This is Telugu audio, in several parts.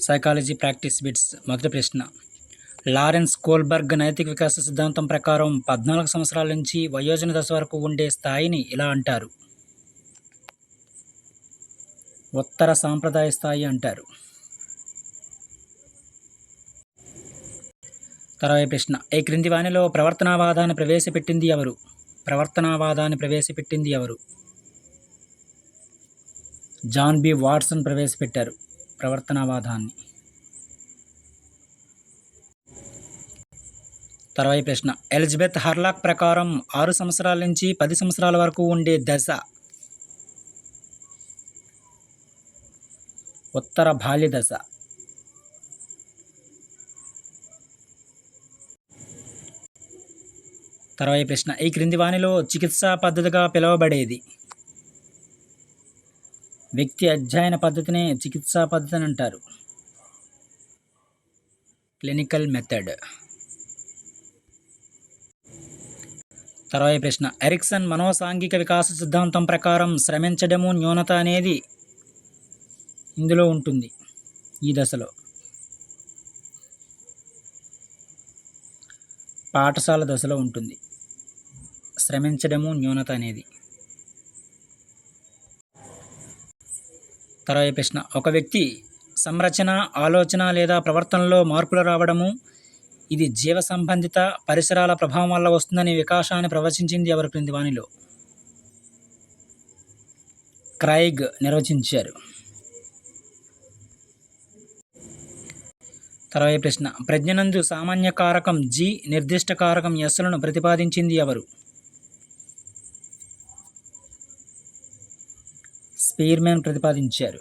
సైకాలజీ ప్రాక్టీస్ బిట్స్ మొదటి ప్రశ్న. లారెన్స్ కోల్బర్గ్ నైతిక వికాస సిద్ధాంతం ప్రకారం పద్నాలుగు సంవత్సరాల నుంచి వయోజన దశ వరకు ఉండే స్థాయిని ఇలా అంటారు. ఉత్తర సాంప్రదాయ స్థాయి అంటారు. తర్వాత ప్రశ్న. ఈ క్రింది వాణిలో ప్రవర్తనావాదాన్ని ప్రవేశపెట్టింది ఎవరు? ప్రవర్తనావాదాన్ని ప్రవేశపెట్టింది ఎవరు? జాన్ బి వాట్సన్ ప్రవేశపెట్టారు. ప్రవర్తనవాదాన్ని. తర్వాయి ప్రశ్న. ఎలిజబెత్ హర్లాక్ ప్రకారం ఆరు సంవత్సరాల నుంచి పది సంవత్సరాల వరకు ఉండే దశ. ఉత్తర బాల్య దశ. తర్వాయి ప్రశ్న. ఈ క్రింది వాణిలో చికిత్సా పద్ధతిగా పిలువబడేది. వ్యక్తి అధ్యయన పద్ధతినే చికిత్సా పద్ధతి అని అంటారు. Clinical method. తర్వాత ప్రశ్న. ఎరిక్సన్ మనోసాంఘిక వికాస సిద్ధాంతం ప్రకారం శ్రమించడము న్యూనత అనేది ఇందులో ఉంటుంది. ఈ దశలో. పాఠశాల దశలో ఉంటుంది. శ్రమించడము న్యూనత అనేది. తర్వాత ప్రశ్న. ఒక వ్యక్తి సంరచన ఆలోచన లేదా ప్రవర్తనలో మార్పులు రావడము ఇది జీవ సంబంధిత పరిసరాల ప్రభావం వల్ల వస్తుందని వికాసాన్ని ప్రవచించింది ఎవరు క్రింది వాణిలో? క్రైగ్ నిర్వచించారు. తర్వాత ప్రశ్న. ప్రజ్ఞనందు సామాన్య కారకం జి నిర్దిష్ట కారకం ఎస్లను ప్రతిపాదించింది ఎవరు? స్పీర్మ్యాన్ ప్రతిపాదించారు.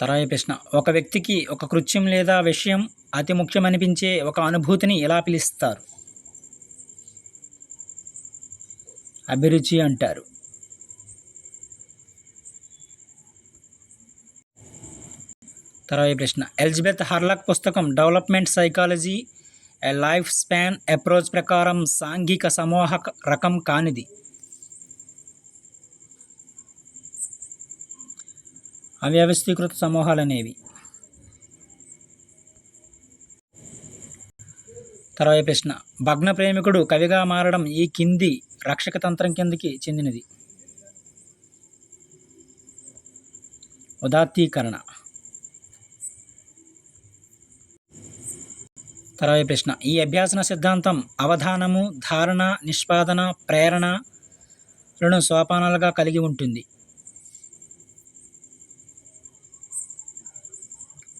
తరాయి ప్రశ్న ఒక వ్యక్తికి ఒక కృత్యం లేదా విషయం అతి ముఖ్యమనిపించే ఒక అనుభూతిని ఎలా పిలుస్తారు? అభిరుచి అంటారు. తర్వాత ప్రశ్న ఎలిజబెత్ హర్లక్ పుస్తకం development psychology life span approach ప్రకారం సాంఘిక సమూహ రకం కానిది. అవ్యవస్థీకృత సమూహాలు అనేవి తర్వాత ప్రశ్న. భగ్న ప్రేమికుడు కవిగా మారడం ఈ కింది రక్షక తంత్రం కిందకి చెందినది. ఉదాత్తీకరణ. తర్వాత ప్రశ్న. ఈ అభ్యాసన సిద్ధాంతం అవధానము ధారణ నిష్పాదన ప్రేరణలను సోపానాలుగా కలిగి ఉంటుంది.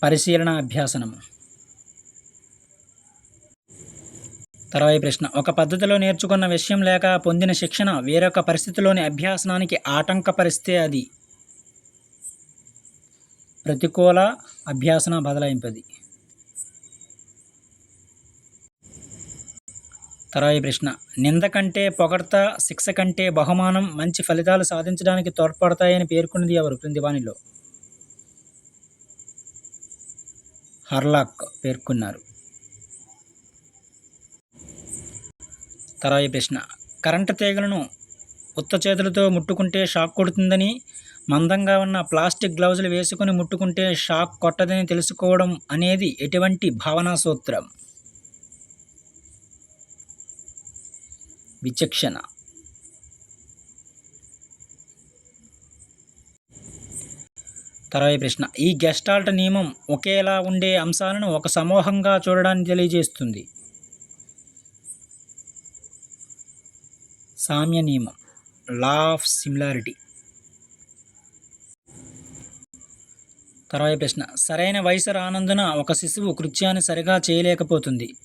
పరిశీలన అభ్యాసనము తర్వాత ప్రశ్న. ఒక పద్ధతిలో నేర్చుకున్న విషయం లేక పొందిన శిక్షణ వేరొక పరిస్థితిలోని అభ్యాసనానికి ఆటంకపరిస్తే అది ప్రతికూల అభ్యాసన బదలాయింపది. తర్వాత ప్రశ్న. నింద కంటే పొగడ్త శిక్ష కంటే బహుమానం మంచి ఫలితాలు సాధించడానికి తోడ్పడతాయని పేర్కొన్నది ఎవరు? క్రింది వాణిలో. హర్లాక్ పేర్కొన్నారు. తర్వాత ప్రశ్న. కరెంటు తీగలను ఉత్త చేతులతో ముట్టుకుంటే షాక్ కొడుతుందని మందంగా ఉన్న ప్లాస్టిక్ గ్లౌజులు వేసుకుని ముట్టుకుంటే షాక్ కొట్టదని తెలుసుకోవడం అనేది ఎటువంటి భావనా సూత్రం? విచక్షణ. తర్వాత ప్రశ్న. ఈ గెస్టాల్ట్ నియమం ఒకేలా ఉండే అంశాలను ఒక సమూహంగా చూడడాన్ని తెలియజేస్తుంది. సామ్య నియమం. Law of similarity. తర్వాత ప్రశ్న. సరైన వయసు రానందున ఒక శిశువు కృత్యాన్ని సరిగా చేయలేకపోతుంది.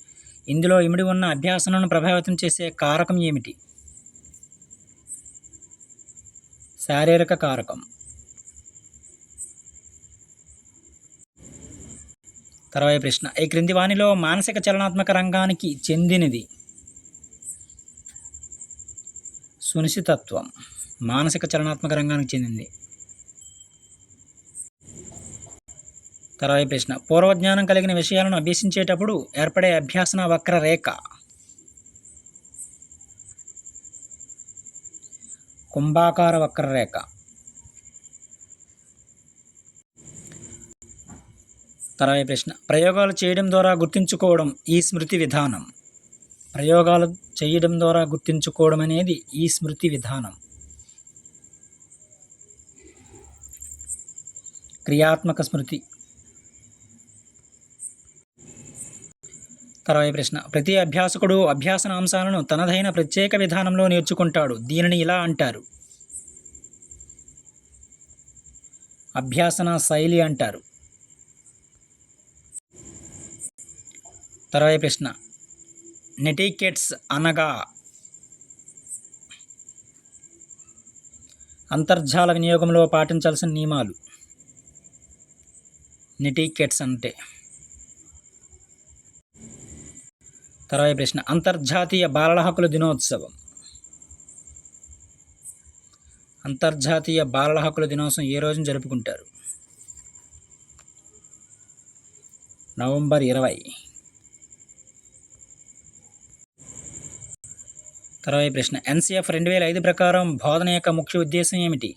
ఇందులో ఇమిడి ఉన్న అభ్యాసనను ప్రభావితం చేసే కారకం ఏమిటి? శారీరక కారకం. తర్వాత ప్రశ్న. ఈ క్రింది వాణిలో మానసిక చలనాత్మక రంగానికి చెందినది సునిశ్చితత్వం. మానసిక చలనాత్మక రంగానికి చెందింది. తర్వాత ప్రశ్న పూర్వజ్ఞానం కలిగిన విషయాలను అభ్యసించేటప్పుడు ఏర్పడే అభ్యాసన వక్రరేఖ. కుంభాకార వక్రరేఖ. తర్వాత ప్రశ్న ప్రయోగాలు చేయడం ద్వారా గుర్తుంచుకోవడం ఈ స్మృతి విధానం. ప్రయోగాలు చేయడం ద్వారా గుర్తుంచుకోవడం అనేది ఈ స్మృతి విధానం. క్రియాత్మక స్మృతి. తర్వాత ప్రశ్న. ప్రతి అభ్యాసకుడు అభ్యాసన అంశాలను తనదైన ప్రత్యేక విధానంలో నేర్చుకుంటాడు. దీనిని ఇలా అంటారు. అభ్యాసన శైలి అంటారు. తర్వాత ప్రశ్న. నెటికెట్స్ అనగా అంతర్జాల వినియోగంలో పాటించాల్సిన నియమాలు. నెటికెట్స్ అంటే తర్వాత ప్రశ్న. అంతర్జాతీయ బాలల హక్కుల దినోత్సవం. అంతర్జాతీయ బాలల హక్కుల దినోత్సవం ఏ రోజున జరుపుకుంటారు? నవంబర్ ఇరవై. తర్వాత ప్రశ్న. ఎన్సీఎఫ్ రెండు వేల ఐదు ప్రకారం బోధన యొక్క ముఖ్య ఉద్దేశం ఏమిటి?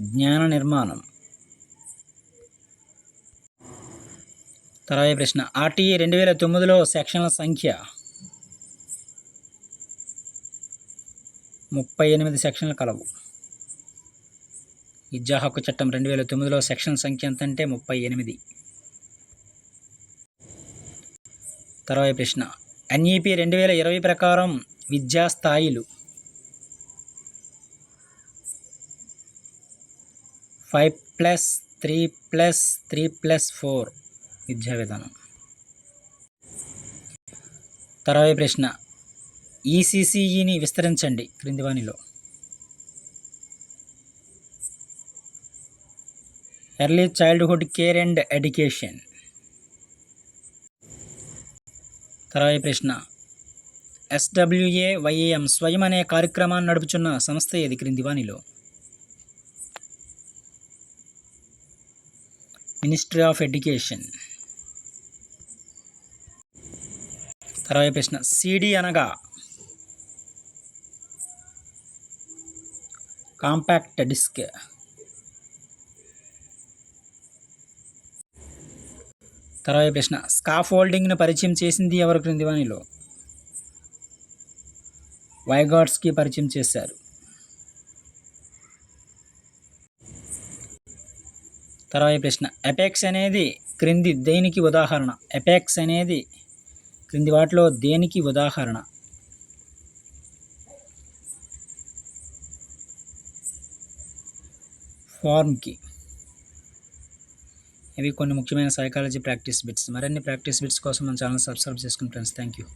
జ్ఞాన నిర్మాణం. తర్వాత ప్రశ్న. ఆర్టీఈ రెండు వేల తొమ్మిదిలో సెక్షన్ల సంఖ్య ముప్పై ఎనిమిది సెక్షన్లు కలవు. విద్యా హక్కు చట్టం రెండు వేల తొమ్మిదిలో సెక్షన్ సంఖ్య ఎంత అంటే ముప్పై ఎనిమిది. తర్వాత ప్రశ్న. ఎన్ఈపి రెండు వేల ఇరవై ప్రకారం విద్యా స్థాయిలు five plus three plus three plus four. విద్యా విధానం. తర్వాత ప్రశ్న ఈసీసీఈని విస్తరించండి క్రింది వాణిలో. Early childhood care and education. తర్వాత ప్రశ్న ఎస్డబ్ల్యూఏ వైఏఎం స్వయం అనే కార్యక్రమాన్ని నడుపుచున్న సంస్థ ఏది క్రింది వాణిలో? Ministry of education. తర్వాత ప్రశ్న. సిడి అనగా కాంపాక్ట్ డిస్క్. తర్వాత ప్రశ్న. స్కాఫోల్డింగ్ను పరిచయం చేసింది ఎవరు క్రింది వాణిలో? వైగాడ్స్కి పరిచయం చేశారు. తర్వాత ప్రశ్న. ఎపెక్స్ అనేది క్రింది దేనికి ఉదాహరణ? ఎపెక్స్ అనేది క్రింది వాటిలో దేనికి ఉదాహరణ? ఫార్మ్కి. ఇవి కొన్ని ముఖ్యమైన సైకాలజీ ప్రాక్టీస్ బిట్స్. మరిన్ని ప్రాక్టీస్ బిట్స్ కోసం మన ఛానల్ సబ్స్క్రైబ్ చేసుకుని ఫ్రెండ్స్ థ్యాంక్ యూ